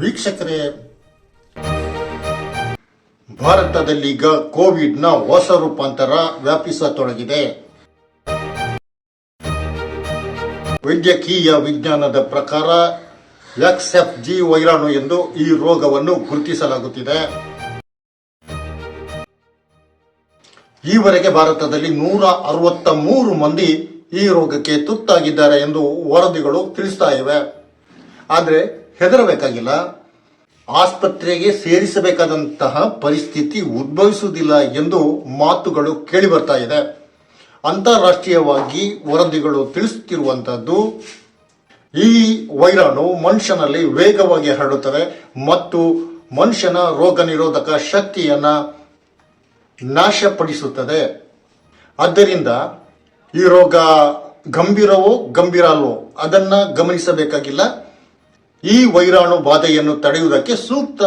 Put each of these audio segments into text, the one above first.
ವೀಕ್ಷಕರೇ, ಭಾರತದಲ್ಲೀಗ ಕೋವಿಡ್ನ ಹೊಸ ರೂಪಾಂತರ ವ್ಯಾಪಿಸತೊಡಗಿದೆ. ವೈದ್ಯಕೀಯ ವಿಜ್ಞಾನದ ಪ್ರಕಾರ ಎಕ್ಸ್ಎಫ್ ಜಿ ವೈರಾಣು ಎಂದು ಈ ರೋಗವನ್ನು ಗುರುತಿಸಲಾಗುತ್ತಿದೆ. ಈವರೆಗೆ ಭಾರತದಲ್ಲಿ ನೂರ ಅರವತ್ತ ಮೂರು ಮಂದಿ ಈ ರೋಗಕ್ಕೆ ತುತ್ತಾಗಿದ್ದಾರೆ ಎಂದು ವರದಿಗಳು ತಿಳಿಸ್ತಾ ಇವೆ. ಆದರೆ ಹೆದರಬೇಕಾಗಿಲ್ಲ. ಆಸ್ಪತ್ರೆಗೆ ಸೇರಿಸಬೇಕಾದಂತಹ ಪರಿಸ್ಥಿತಿ ಉದ್ಭವಿಸುವುದಿಲ್ಲ ಎಂದು ಮಾತುಗಳು ಕೇಳಿ ಬರ್ತಾ ಇದೆ. ಅಂತಾರಾಷ್ಟ್ರೀಯವಾಗಿ ವರದಿಗಳು ತಿಳಿಸುತ್ತಿರುವಂತದ್ದು ಈ ವೈರಾಣು ಮನುಷ್ಯನಲ್ಲಿ ವೇಗವಾಗಿ ಹರಡುತ್ತದೆ ಮತ್ತು ಮನುಷ್ಯನ ರೋಗ ನಿರೋಧಕ ಶಕ್ತಿಯನ್ನ ನಾಶಪಡಿಸುತ್ತದೆ. ಆದ್ದರಿಂದ ಈ ರೋಗ ಗಂಭೀರವೋ ಗಂಭೀರ ಅಲ್ವೋ ಅದನ್ನ ಗಮನಿಸಬೇಕಾಗಿಲ್ಲ. ಈ ವೈರಾಣು ಬಾಧೆಯನ್ನು ತಡೆಯುವುದಕ್ಕೆ ಸೂಕ್ತ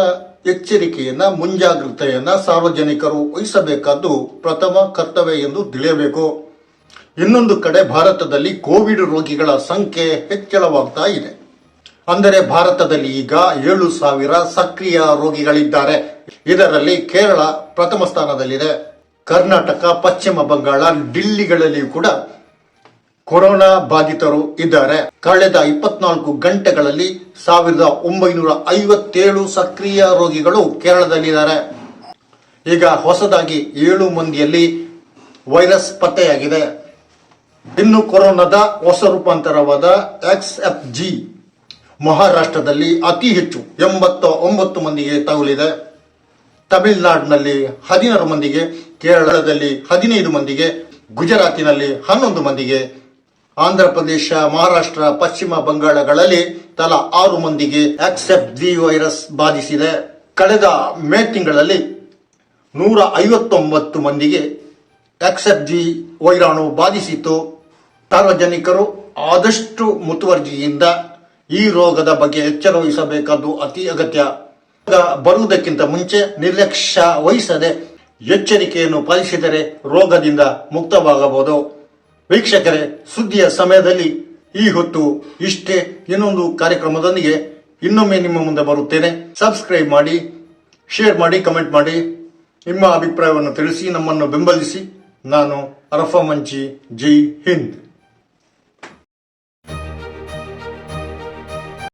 ಎಚ್ಚರಿಕೆಯನ್ನ, ಮುಂಜಾಗ್ರತೆಯನ್ನ ಸಾರ್ವಜನಿಕರು ವಹಿಸಬೇಕಾದ್ದು ಪ್ರಥಮ ಕರ್ತವ್ಯ ಎಂದು ತಿಳಿಯಬೇಕು. ಇನ್ನೊಂದು ಕಡೆ ಭಾರತದಲ್ಲಿ ಕೋವಿಡ್ ರೋಗಿಗಳ ಸಂಖ್ಯೆ ಹೆಚ್ಚಳವಾಗ್ತಾ ಇದೆ. ಅಂದರೆ ಭಾರತದಲ್ಲಿ ಈಗ ಏಳು ಸಾವಿರ ಸಕ್ರಿಯ ರೋಗಿಗಳಿದ್ದಾರೆ. ಇದರಲ್ಲಿ ಕೇರಳ ಪ್ರಥಮ ಸ್ಥಾನದಲ್ಲಿದೆ. ಕರ್ನಾಟಕ, ಪಶ್ಚಿಮ ಬಂಗಾಳ ಡಿಲ್ಲಿಗಳಲ್ಲಿಯೂ ಕೂಡ ಕೊರೋನಾ ಬಾಧಿತರು ಇದ್ದಾರೆ. ಕಳೆದ ಇಪ್ಪತ್ನಾಲ್ಕು ಗಂಟೆಗಳಲ್ಲಿ ಸಾವಿರದ ಒಂಬೈನೂರ ಐವತ್ತೇಳು ಸಕ್ರಿಯ ರೋಗಿಗಳು ಕೇರಳದಲ್ಲಿದ್ದಾರೆ. ಈಗ ಹೊಸದಾಗಿ ಏಳು ಮಂದಿಯಲ್ಲಿ ವೈರಸ್ ಪತ್ತೆಯಾಗಿದೆ. ಇನ್ನು ಕೊರೋನಾದ ಹೊಸ ರೂಪಾಂತರವಾದ ಎಕ್ಸ್ ಎಫ್ ಜಿ ಮಹಾರಾಷ್ಟ್ರದಲ್ಲಿ ಅತಿ ಹೆಚ್ಚು ಎಂಬತ್ತ ಒಂಬತ್ತು ಮಂದಿಗೆ ತಗುಲಿದೆ. ತಮಿಳುನಾಡಿನಲ್ಲಿ ಹದಿನಾರು ಮಂದಿಗೆ, ಕೇರಳದಲ್ಲಿ ಹದಿನೈದು ಮಂದಿಗೆ, ಗುಜರಾತಿನಲ್ಲಿ ಹನ್ನೊಂದು ಮಂದಿಗೆ ಆಂಧ್ರ ಪ್ರದೇಶ, ಮಹಾರಾಷ್ಟ್ರ, ಪಶ್ಚಿಮ ಬಂಗಾಳಗಳಲ್ಲಿ ತಲಾ ಆರು ಮಂದಿಗೆ ಆಕ್ಸೆಪ್ಟ್ ದ್ವಿ ವೈರಸ್ ಬಾಧಿಸಿದೆ. ಕಳೆದ ಮೇ ತಿಂಗಳಲ್ಲಿ ನೂರ ಐವತ್ತೊಂಬತ್ತು ಮಂದಿಗೆ ಆಕ್ಸೆಪ್ಟ್ ದ್ವಿ ವೈರಾಣು ಬಾಧಿಸಿತು ಸಾರ್ವಜನಿಕರು ಆದಷ್ಟು ಮುತುವರ್ಜಿಯಿಂದ ಈ ರೋಗದ ಬಗ್ಗೆ ಎಚ್ಚರ ವಹಿಸಬೇಕಾದ್ದು ಅತಿ ಅಗತ್ಯ. ಬರುವುದಕ್ಕಿಂತ ಮುಂಚೆ ನಿರ್ಲಕ್ಷ್ಯ ವಹಿಸದೆ ಎಚ್ಚರಿಕೆಯನ್ನು ಪಾಲಿಸಿದರೆ ರೋಗದಿಂದ ಮುಕ್ತವಾಗಬಹುದು. ವೀಕ್ಷಕರೇ, ಸುದ್ದಿಯ ಸಮಯದಲ್ಲಿ ಈ ಹೊತ್ತು ಇಷ್ಟೇ. ಇನ್ನೊಂದು ಕಾರ್ಯಕ್ರಮದೊಂದಿಗೆ ಇನ್ನೊಮ್ಮೆ ನಿಮ್ಮ ಮುಂದೆ ಬರುತ್ತೇನೆ. ಸಬ್ಸ್ಕ್ರೈಬ್ ಮಾಡಿ ಶೇರ್ ಮಾಡಿ ಕಮೆಂಟ್ ಮಾಡಿ. ನಿಮ್ಮ ಅಭಿಪ್ರಾಯವನ್ನು ತಿಳಿಸಿ, ನಮ್ಮನ್ನು ಬೆಂಬಲಿಸಿ. ನಾನು ಅರಫಾ ಮಂಚಿ, ಜೈ ಹಿಂದ್.